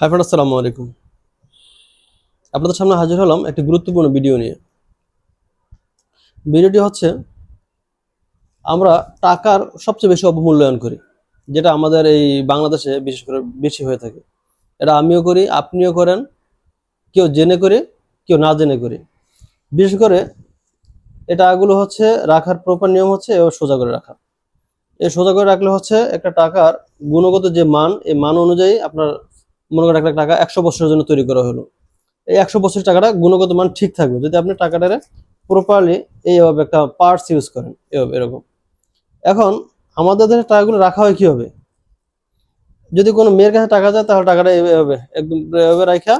Hi friend আসসালামু আলাইকুম। আপনাদের সামনে হাজির হলাম একটি গুরুত্বপূর্ণ ভিডিও নিয়ে। ভিডিওটি হচ্ছে, আমরা টাকার সবচেয়ে বেশি অবমূল্যায়ন করি, যেটা আমাদের এই বাংলাদেশে বিশেষ করে বেশি হয়ে থাকে। এটা আমিও করি, আপনিও করেন, কেউ জেনে করে, কেউ না জেনে করি। বিশেষ করে, এটা টাকাগুলো হচ্ছে রাখার প্রপার নিয়ম হচ্ছে সোজা করে রাখা। এই সোজা করে রাখলে হচ্ছে একটা টাকার গুণগত যে মান, এই মান অনুযায়ী আপনার মনে করেন একটা টাকা একশো বছরের জন্য তৈরি করা হলো। এই একশো বছরের টাকাটা গুণগত মান ঠিক থাকবে। যদি আপনি টাকাটারে প্রপারলি এইভাবে একটা পার্টস ইউজ করেন, এভাবে, এরকম। এখন আমাদের টাকাগুলো রাখা হয় কীভাবে? যদি কোনো মেয়ের কাছে টাকা যায়, তাহলে টাকাটা এভাবে একদম এভাবে রাখা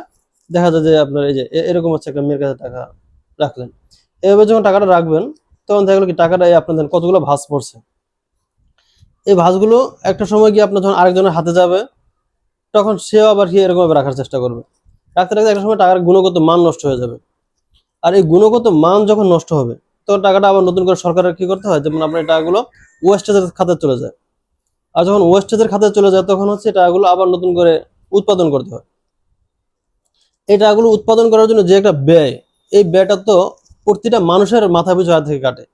দেখা যায় যে আপনার এই যে এরকম হচ্ছে একটা মেয়ের কাছে টাকা রাখলেন। এভাবে যখন টাকাটা রাখবেন, তখন দেখা গেলো কি টাকাটা আপনাদের কতগুলো ভাঁজ পড়ছে। এই ভাঁজগুলো একটা সময় গিয়ে আপনার যখন আরেকজনের হাতে যাবে তখন সেও আবার কি এরকম ভাবে রাখার চেষ্টা করবে? রাখতে রাখতে একটা সময় টাকার গুণগত মান নষ্ট হয়ে যাবে। আর এই গুণগত মান যখন নষ্ট হবে, তখন টাকাটা আবার নতুন করে সরকারের কি করতে হয়? যেমন আপনার এই টাকাগুলো ওয়েস্টেজের খাতে চলে যায়। আর যখন ওয়েস্টেজের খাতে চলে যায়, তখন হচ্ছে টাকাগুলো আবার নতুন করে উৎপাদন করতে হয়। এই টাকাগুলো উৎপাদন করার জন্য যে একটা ব্যয়, এই ব্যয়টা তো প্রতিটা মানুষের মাথা পিছু হাত থেকে কাটে।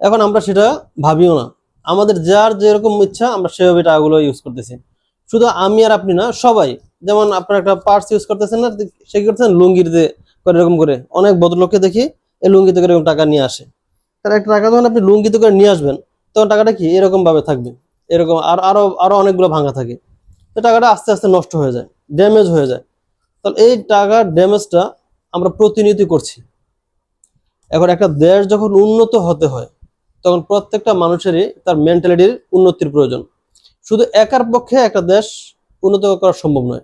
এখন আমরা সেটা ভাবিও না। আমাদের যার যেরকম ইচ্ছা, আমরা সেভাবে টাকাগুলো ইউজ করতেছি। শুধু আমি আর আপনি না, সবাই। যেমন আপনার একটা পার্স ইউজ করতেছেন না সে কি করতেছেন? লুঙ্গিতে করে এরকম করে, অনেক ভদ্রলোককে দেখি এই লুঙ্গিতে করে এরকম টাকা নিয়ে আসে। তার একটা টাকা যখন আপনি লুঙ্গিতে করে নিয়ে আসবেন, তখন টাকাটা কি? এরকম ভাবে থাকবে। এরকম আর আরও আরও অনেকগুলো ভাঙা থাকে। তো টাকাটা আস্তে আস্তে নষ্ট হয়ে যায় ড্যামেজ হয়ে যায়। তাহলে এই টাকার ড্যামেজটা আমরা প্রতিনিয়ত করছি। এখন একটা দেশ যখন উন্নত হতে হয়, তখন প্রত্যেকটা মানুষেরই তার মেন্টালিটির উন্নতির প্রয়োজন। শুধু একার পক্ষে একটা দেশ উন্নত করা সম্ভব নয়।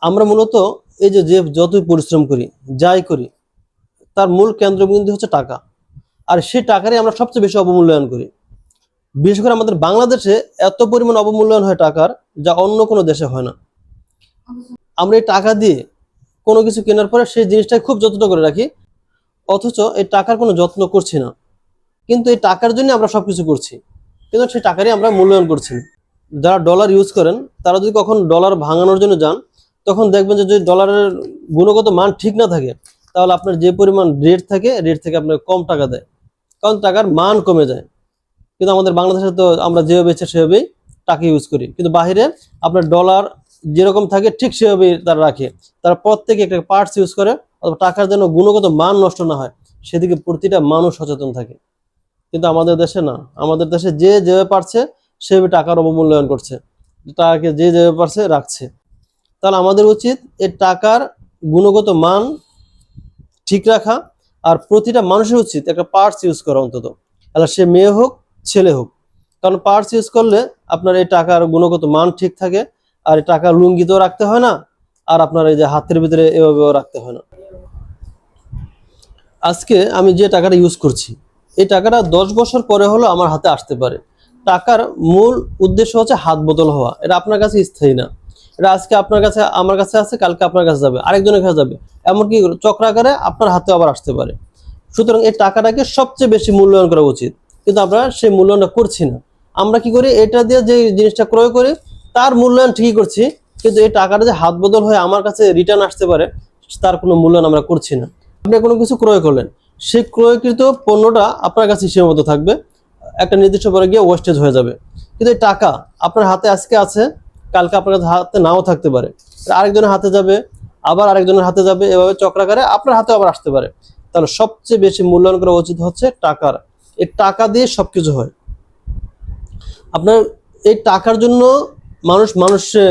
আমরা মূলত এই যে যে যতই পরিশ্রম করি, যাই করি, তার মূল কেন্দ্রবিন্দু হচ্ছে টাকা। আর সেই টাকারই আমরা সবচেয়ে বেশি অবমূল্যায়ন করি। বিশেষ করে আমাদের বাংলাদেশে এত পরিমাণ অবমূল্যায়ন হয় টাকার, যা অন্য কোনো দেশে হয় না। আমরা এই টাকা দিয়ে কোনো কিছু কেনার পরে সেই জিনিসটাই খুব যত্ন করে রাখি, অথচ এই টাকার কোনো যত্ন করছি না। কিন্তু এই টাকার জন্য আমরা সবকিছু করছি। কিন্তু সেই টাকারই আমরা মূল্যায়ন করছি। না যারা ডলার ইউজ করেন, তারা যদি কখন ডলার ভাঙানোর জন্য যান, তখন দেখবেন যে যদি ডলারের গুণগত মান ঠিক না থাকে, তাহলে আপনার যে পরিমাণ রেট থাকে রেট থেকে আপনার কম টাকা দেয়। কারণ টাকার মান কমে যায়। কিন্তু আমাদের বাংলাদেশে তো আমরা যেভাবে ইচ্ছা সেভাবেই টাকা ইউজ করি। কিন্তু বাইরে আপনার ডলার যেরকম থাকে, ঠিক সেভাবেই তারা রাখে। তারা প্রত্যেকে একটা পার্টস ইউজ করে, অথবা টাকার যেন গুণগত মান নষ্ট না হয়, সেদিকে প্রতিটা মানুষ সচেতন থাকে। কিন্তু আমাদের দেশে না। আমাদের দেশে যে যেভাবে পারছে সেভাবে টাকার অবমূল্যায়ন করছে টাকাকে যে যেভাবে পারছে রাখছে। তাহলে আমাদের উচিত এই টাকার গুণগত মান ঠিক রাখা আর প্রতিটা মানুষের উচিত একটা পার্টস ইউজ করা অন্তত। তাহলে সে মেয়ে হোক, ছেলে হোক। কারণ পার্টস ইউজ করলে আপনার এই টাকার গুণগত মান ঠিক থাকে, আর এই টাকা লুঙ্গিতেও রাখতে হয় না, আর আপনার এই যে হাতের ভিতরে এভাবেও রাখতে হয় না। আজকে আমি যে টাকাটা ইউজ করছি, এই টাকাটা দশ বছর পরে হলো আমার হাতে আসতে পারে। টাকার মূল উদ্দেশ্য হচ্ছে হাত বদল হওয়া। এটা আপনার কাছে স্থায়ী না। এটা আজকে আপনার কাছে, আমার কাছে আছে, কালকে আপনার কাছে যাবে। আরেকজনের কাছে যাবে। এমনকি চক্রাকারে আপনার হাতে আবার আসতে পারে। সুতরাং এই টাকাটাকে সবচেয়ে বেশি মূল্যায়ন করা উচিত। কিন্তু আমরা সেই মূল্যায়নটা করছি না। আমরা কি করি? এটা দিয়ে যে জিনিসটা ক্রয় করি, তার মূল্যায়ন ঠিকই করছি। কিন্তু এই টাকাটা যে হাত বদল হয়ে আমার কাছে রিটার্ন আসতে পারে, তার কোনো মূল্যায়ন আমরা করছি না। আপনি কোনো কিছু ক্রয় করলেন। সেই ক্রয়কৃত পণ্যটা আপনার কাছে সীমাবদ্ধ থাকবে। একটা নির্দিষ্ট পরে গিয়ে ওয়েস্টেজ হয়ে যাবে। কিন্তু এই টাকা আপনার হাতে আজকে আছে, কালকে আপনার কাছে হাতে নাও থাকতে পারে। আরেকজনের হাতে যাবে, আবার আরেকজনের হাতে যাবে, এভাবে চক্রাকারে আপনার হাতে আবার আসতে পারে। তাহলে সবচেয়ে বেশি মূল্যায়ন করা উচিত হচ্ছে টাকার। এই টাকা দিয়ে সবকিছু হয়। আপনার এই টাকার জন্য মানুষ মানুষে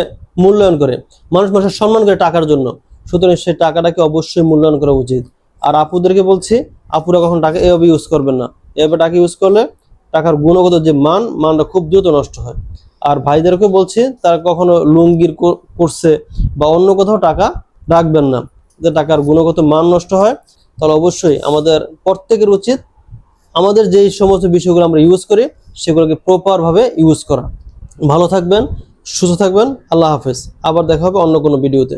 মূল্যায়ন করে, মানুষ মানুষের সম্মান করে টাকার জন্য। সুতরাং সেই টাকাটাকে অবশ্যই মূল্যায়ন করা উচিত। আর আপুদেরকে বলছি, আপুরা কখন টাকা এভাবে ইউজ করবেন না। এভাবে টাকা ইউজ করলে টাকার গুণগত যে মান, মানটা খুব দ্রুত নষ্ট হয়। আর ভাইদেরকে বলছি, তারা কখনো লুঙ্গির করছে বা অন্য কোথাও টাকা রাখবেন না। যে টাকার গুণগত মান নষ্ট হয়, তাহলে অবশ্যই আমাদের প্রত্যেকের উচিত আমাদের যেই সমস্ত বিষয়গুলো আমরা ইউজ করি, সেগুলোকে প্রপারভাবে ইউজ করা। ভালো থাকবেন, সুস্থ থাকবেন, আল্লাহ হাফেজ। আবার দেখা হবে অন্য কোনো ভিডিওতে